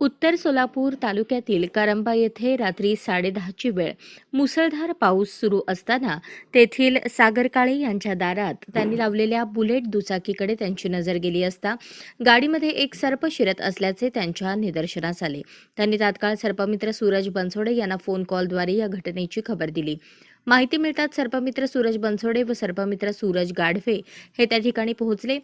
उत्तर सोलापूर तालुक्यातील करंबा येथे रात्री साडेदहाची वेळ मुसळधार पाऊस सुरू असताना तेथील सागर काळे यांच्या दारात त्यांनी लावलेल्या बुलेट दुचाकीकडे त्यांची नजर गेली असता गाडीमध्ये एक सर्प शिरत असल्याचे त्यांच्या निदर्शनास आले. त्यांनी तात्काळ सर्पमित्र सूरज बनसोडे यांना फोन कॉलद्वारे या घटनेची खबर दिली. माहिती मिळताच सर्पमित्र सूरज बनसोडे व सर्पमित्र सूरज गाढवे हे त्या ठिकाणी पोहोचले.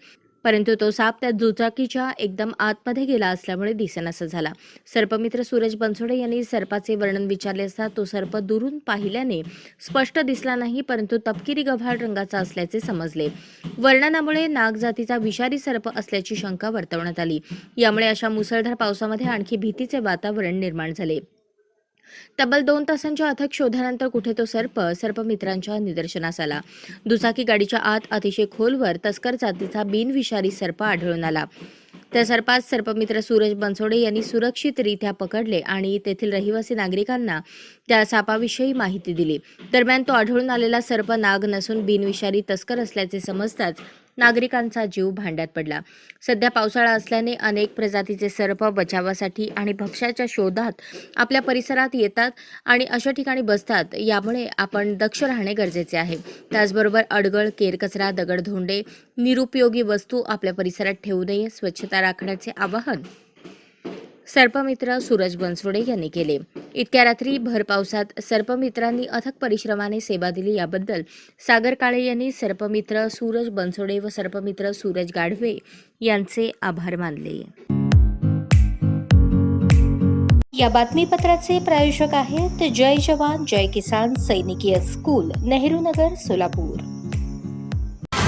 परंतु तो साप त्या दुचाकीच्या एकदम आतमध्ये गेला असल्यामुळे दिसेनासा झाला. सर्पमित्र सूरज बनसोडे यांनी सर्पाचे वर्णन विचारले असता तो सर्प दुरून पाहिल्याने स्पष्ट दिसला नाही परंतु तपकिरी गव्हाळ रंगाचा असल्याचे समजले. वर्णनामुळे नाग जातीचा विषारी सर्प असल्याची शंका वर्तवण्यात आली. यामुळे अशा मुसळधार पावसामध्ये आणखी भीतीचे वातावरण निर्माण झाले. तब्बल दोन तासांच्या अथक शोधानंतर कुठे तो सर्प सर्पमित्रांच्या निदर्शनास आला. दुचाकी गाडीच्या आत अतिशय खोलवर तस्कर जातीचा बिनविषारी सर्प आढळून आला. त्या सर्पात सर्पमित्र सूरज बनसोडे यांनी सुरक्षितरित्या पकडले आणि तेथील रहिवासी नागरिकांना त्या सापाविषयी माहिती दिली. दरम्यान तो आढळून आलेला सर्प नाग नसून बिनविषारी तस्कर असल्याचे समजताच नागरिकांचा जीव भांड्यात पडला. सध्या पावसाळा असल्याने अनेक प्रजातीचे सर्प बचावासाठी आणि भक्ष्याच्या शोधात आपल्या परिसरात येतात आणि अशा ठिकाणी बसतात यामुळे आपण दक्ष राहणे गरजेचे आहे. त्याचबरोबर अडगळ केरकचरा दगडधोंडे निरुपयोगी वस्तू आपल्या परिसरात ठेवू नये स्वच्छता राखण्याचे आवाहन सर्पमित्र सूरज बनसोडे यांनी केले. इतक्या रात्री भर पावसात सर्पमित्रांनी अथक परिश्रमाने सेवा दिली. याबद्दल सागर काळे यांनी सर्पमित्र सूरज बनसोडे व सर्पमित्र सूरज गाढवे यांचे आभार मानले. या बातमीपत्राचे प्रायोजक आहेत जय जवान जय किसान सैनिकीय स्कूल नेहरू नगर सोलापूर.